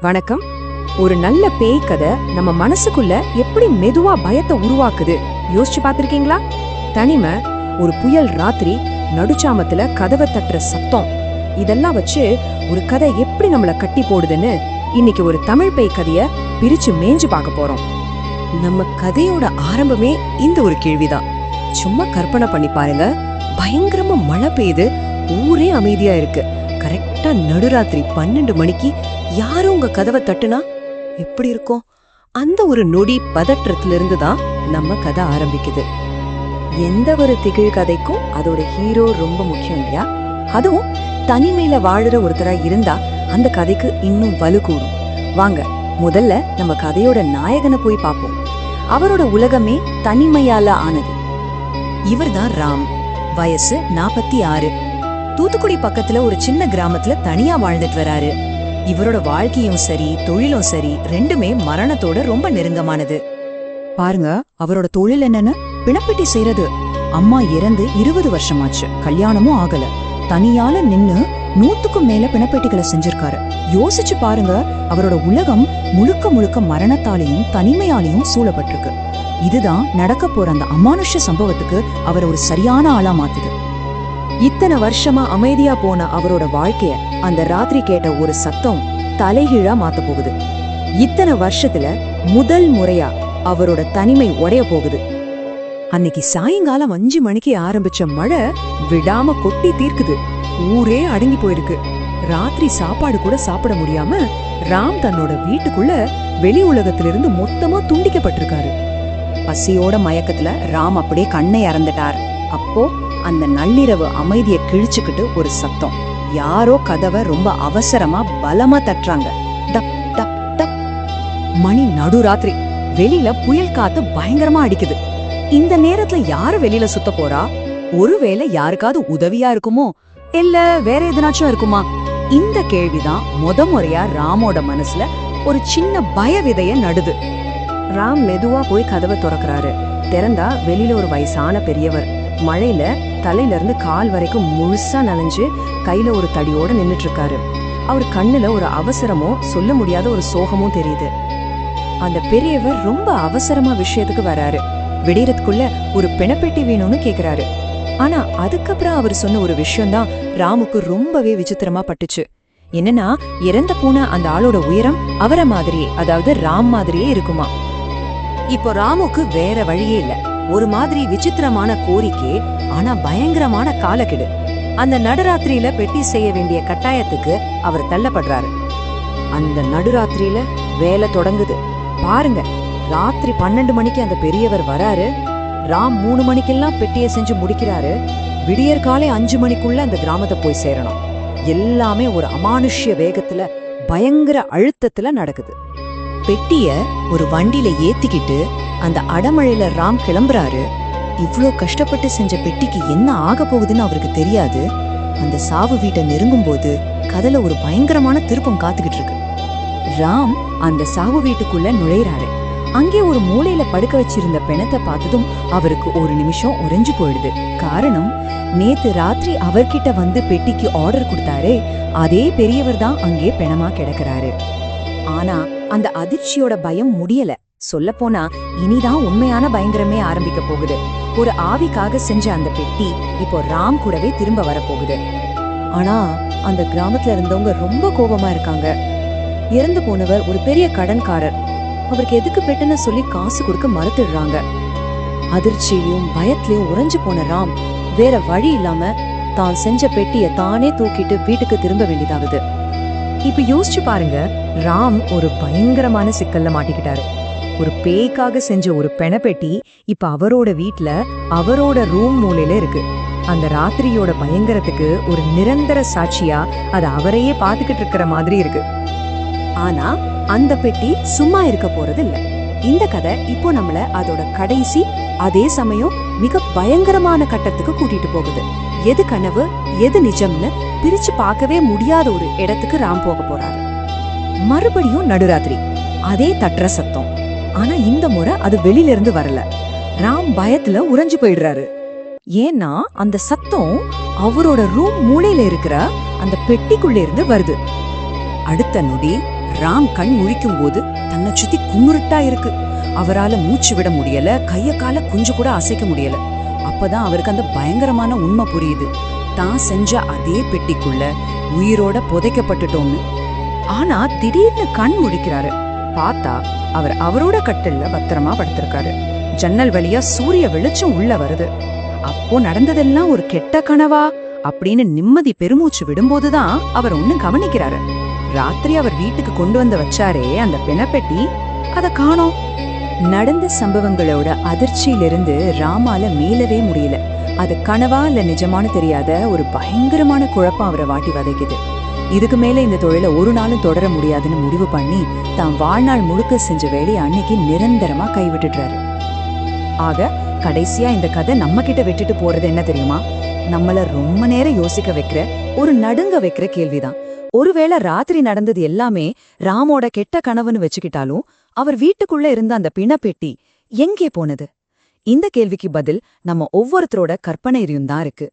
வணக்கம். ஒரு நல்ல பேய் கதை நம்ம மனசுக்குள்ள எப்படி மெதுவா பயத்தை உருவாக்குது? யோசிச்சு பார்த்திருக்கீங்களா? தனிமை ஒரு புயல் ராத்திரி நடுச்சாமத்துல கதவை தட்டுற சத்தம். இதெல்லாம் வச்சு ஒரு கதை எப்படி நம்மள கட்டி போடுதுன்னு இன்னைக்கு ஒரு தமிழ் பேய் கதைய பிரிச்சு மேஞ்சு பார்க்க போறோம். நம்ம கதையோட ஆரம்பமே இந்த ஒரு கேள்விதான். சும்மா கற்பனை பண்ணி பாருங்க. பயங்கரமா மழை பெய்யுது. ஊரே அமைதியா இருக்கு. கரெக்டா நடுராத்திரி பன்னெண்டு மணிக்கு யாரும் உங்க கதவை தட்டுனா? எப்படி இருக்கும்? அந்த ஒரு நொடி பதற்றத்துல இருந்து தான் நம்ம கதை ஆரம்பிக்குது. எந்த ஒரு திகிழ் கதைக்கும் அதோட ஹீரோ ரொம்ப முக்கியம் இல்லையா? அதுவும் தனிமையில வாழுற ஒருத்தரா இருந்தா அந்த கதைக்கு இன்னும் வலு கூடும். வாங்க முதல்ல நம்ம கதையோட நாயகனை போய் பார்ப்போம். அவரோட உலகமே தனிமையால ஆனது. இவர்தான் ராம். வயசு நாற்பத்தி ஆறு. தூத்துக்குடி பக்கத்துல ஒரு சின்ன கிராமத்துல தனியா வாழ்ந்துட்டு வராரு. இவரோட வாழ்க்கையும் சரி தொழிலும் சரி ரெண்டுமே மரணத்தோட ரொம்ப நெருங்கமானது. பாருங்க அவரோட தொழில் என்னன்னு? பிணப்பெட்டி செய்யறது அம்மா இறந்து இருபது வருஷமாச்சு. கல்யாணமும் ஆகல. தனியால நின்னு நூத்துக்கும் மேல பிணப்பெட்டிகளை செஞ்சிருக்காரு. யோசிச்சு பாருங்க அவரோட உலகம் முழுக்க முழுக்க மரணத்தாலையும் தனிமையாலையும் சூழப்பட்டிருக்கு. இதுதான் நடக்க போற அந்த அமானுஷ சம்பவத்துக்கு அவர் ஒரு சரியான ஆளா மாத்துது. இத்தனை வருஷமா அமைதியா போன அவரோட வாழ்க்கைய அந்த ராத்திரி கேட்ட ஒரு சத்தம் தலைகீழா மாத்த போகுது. இத்தனை வருஷத்துல முதல் முறையா அவரோட தனிமை உடைய போகுது. அன்னைக்கு சாயங்காலம் அஞ்சு மணிக்கு ஆரம்பிச்ச மழை விடாம கொட்டி தீர்க்குது. ஊரே அடங்கி போயிருக்கு. ராத்திரி சாப்பாடு கூட சாப்பிட முடியாம ராம் தன்னோட வீட்டுக்குள்ள வெளி உலகத்திலிருந்து மொத்தமா துண்டிக்கப்பட்டிருக்காரு. பசியோட மயக்கத்துல ராம் அப்படியே கண்ணை இறந்துட்டார் அப்போ அந்த நள்ளிரவு அமைதியை கிழிச்சுக்கிட்டு ஒரு சத்தம். யாரோ கதவை ரொம்ப அவசரமா பலமா தட்டுறாங்க. Dub dub dub. மணி நடுராத்திரி. வெளியில புயல் காத்து பயங்கரமா அடிக்குது. இந்த நேரத்துல யாரு வெளியில சுத்த போறா? ஒருவேளை யாருக்காவது உதவியா இருக்குமோ? இல்ல வேற எதனாச்சும் இருக்குமா? இந்த கேள்விதான் முத முறையா ராமோட மனசுல ஒரு சின்ன பய விதைய நடுது. ராம் மெதுவா போய் கதவை திறக்கிறாரு. திறந்தா வெளியில ஒரு வயசான பெரியவர். மழையில தலையில இருந்து கால் வரைக்கும் முழுசா நனைஞ்சு கையில ஒரு தடியோட நின்னுட்டு இருக்காரு அவர் கண்ணுல ஒரு அவசரமோ சொல்ல முடியாத ஒரு சோகமும் தெரியுது. அந்த பெரியவர் ரொம்ப அவசரமா விஷயத்துக்கு வராரு. விடியறதுக்குள்ள ஒரு பிணப்பெட்டி வேணும்னு கேக்குறாரு. ஆனா அதுக்கப்புறம் அவர் சொன்ன ஒரு விஷயம்தான் ராமுக்கு ரொம்பவே விசித்திரமா பட்டுச்சு. என்னன்னா இறந்து போன அந்த ஆளோட உயரம் அவரை மாதிரியே அதாவது ராம் மாதிரியே இருக்குமா. இப்போ ராமுக்கு வேற வழியே இல்ல. ஒரு மாதிரி விசித்திரமான கோரிக்கை ஆனா பயங்கரமான காலக்கெடு. அந்த நடுராத்திரியில பெட்டி செய்ய வேண்டிய கட்டாயத்துக்கு அவர் தள்ளப்படுறாரு. அந்த நடுராத்திரியில வேலை தொடங்குது. பாருங்க ராத்திரி பன்னெண்டு மணிக்கு அந்த பெரியவர் வராரு. ராம் மூணு மணிக்கெல்லாம் பெட்டியை செஞ்சு முடிக்கிறாரு. விடியற் காலை அஞ்சு மணிக்குள்ள அந்த கிராமத்தை போய் சேரணும். எல்லாமே ஒரு அமானுஷ்ய வேகத்துல பயங்கர அழுத்தத்துல நடக்குது. பெட்டிய ஒரு வண்டியில ஏத்திக்கிட்டு அந்த அடமழையில ராம் கிளம்புறாரு. இவ்வளோ கஷ்டப்பட்டு செஞ்ச பெட்டிக்கு என்ன ஆக போகுதுன்னு அவருக்கு தெரியாது. அந்த சாவு வீட்டை நெருங்கும் போது கதல ஒரு பயங்கரமான திருப்பம் காத்துக்கிட்டு இருக்கு. ராம் அந்த சாவு வீட்டுக்குள்ள நுழையிறாரு. அங்கே ஒரு மூலையில படுக்க வச்சிருந்த பிணத்தை பார்த்ததும் அவருக்கு ஒரு நிமிஷம் உறைஞ்சு போயிடுது. காரணம் நேத்து ராத்திரி அவர்கிட்ட வந்து பெட்டிக்கு ஆர்டர் கொடுத்தாரே அதே பெரியவர் தான் அங்கே பிணமா கிடக்குறாரு. ஆனா அந்த அதிர்ச்சியோட பயம் முடியல. சொல்லப்போனா இனிதான் உண்மையான பயங்கரமே ஆரம்பிக்க போகுது. ஒரு ஆவிக்காக செஞ்ச அந்த பெட்டி இப்போ ராம் கூடவே திரும்ப வரப்போகுது. ஆனா அந்த கிராமத்துல இருந்தவங்க ரொம்ப கோபமா இருக்காங்க. இறந்து போனவர் ஒரு பெரிய கடன்காரர். அவருக்கு எதுக்கு பெட்டுன்னு சொல்லி காசு கொடுக்க மறுத்துடுறாங்க. அதிர்ச்சியிலும் பயத்திலையும் உறைஞ்சு போன ராம் வேற வழி இல்லாம தான் செஞ்ச பெட்டிய தானே தூக்கிட்டு வீட்டுக்கு திரும்ப வேண்டியதாகுது. இப்ப யோசிச்சு பாருங்க ராம் ஒரு பயங்கரமான சிக்கல்ல மாட்டிக்கிட்டாரு. ஒரு பேய்க்காக செஞ்ச ஒரு பெணப்பெட்டி இப்ப அவரோட வீட்ல அவரோட ரூம் மூலையில இருக்கு. அந்த ராத்திரியோட பயங்கரத்துக்கு ஒரு நிரந்தர சாட்சியா அது அவரையே பார்த்துக்கிட்டு இருக்கிற மாதிரி இருக்கு. ஆனா அந்த பெட்டி சும்மா இருக்க போறது இல்ல இந்த கதை இப்போ நம்மள அதோட கடைசி அதே சமயம் மிக பயங்கரமான கட்டத்துக்கு கூட்டிட்டு போகுது. எது கனவு எது நிஜம்னு பிரிச்சு பார்க்கவே முடியாத ஒரு இடத்துக்கு ராம் போக போறாரு. மறுபடியும் நடுராத்திரி. அதே தட்டுற சத்தம். ஆனா இந்த முறை அது வெளியில இருந்து வரல. ராம் பயத்துல உறைஞ்சு போயிடுறாரு. ஏன்னா அந்த சத்தம் அவரோட ரூம் மூலையில இருக்கிற அந்த பெட்டிக்குள்ள இருந்து வருது. அடுத்த நொடி ராம் கண் முழிக்கும் போது தன்னை சுத்தி குமுருட்டா இருக்கு. அவரால மூச்சு விட முடியல கைய கால கொஞ்சம் கூட அசைக்க முடியல. அப்பதான் அவருக்கு அந்த பயங்கரமான உண்மை புரியுது. தான் செஞ்ச அதே பெட்டிக்குள்ள உயிரோட புதைக்கப்பட்டுட்டோம்னு. ஆனா திடீர்னு கண் முழிக்கிறாரு. பார்த்தா அவர் அவரோட கட்டில்ல பத்திரமா படுத்திருக்காரு. ஜன்னல் வழியா சூரிய வெளிச்சம் உள்ள வருது. அப்போ நடந்ததெல்லாம் ஒரு கெட்ட கனவா? அப்படின்னு நிம்மதி பெருமூச்சு விடும்போதுதான் அவர் ஒண்ணு கவனிக்கிறாரு. ராத்திரி அவர் வீட்டுக்கு கொண்டு வந்து வச்சாரே அந்த பிணப்பெட்டி அத காணோம். நடந்த சம்பவங்களோட அதிர்ச்சியிலிருந்து ராமால மீளவே முடியல. அது கனவா இல்ல நிஜமானு தெரியாத ஒரு பயங்கரமான குழப்பம் அவரை வாட்டி வதைக்குது. இதுக்கு மேல இந்த தொழிலை ஒரு நாளும் தொடர முடியாதுன்னு முடிவு பண்ணி தான் வாழ்நாள் முழுக்க செஞ்ச வேலையை அன்னைக்கு நிரந்தரமா கைவிட்டுடுறாரு ஆக கடைசியா இந்த கதை நம்ம கிட்ட விட்டுட்டு போறது என்ன தெரியுமா? நம்மள ரொம்ப நேரம் யோசிக்க வைக்கிற ஒரு நடுங்க வைக்கிற கேள்விதான். ஒருவேளை ராத்திரி நடந்தது எல்லாமே ராமோட கெட்ட கனவுன்னு வச்சுக்கிட்டாலும் அவர் வீட்டுக்குள்ள இருந்த அந்த பிணப்பெட்டி எங்கே போனது? இந்த கேள்விக்கு பதில் நம்ம ஒவ்வொருத்தரோட கற்பனை தான் இருக்கு.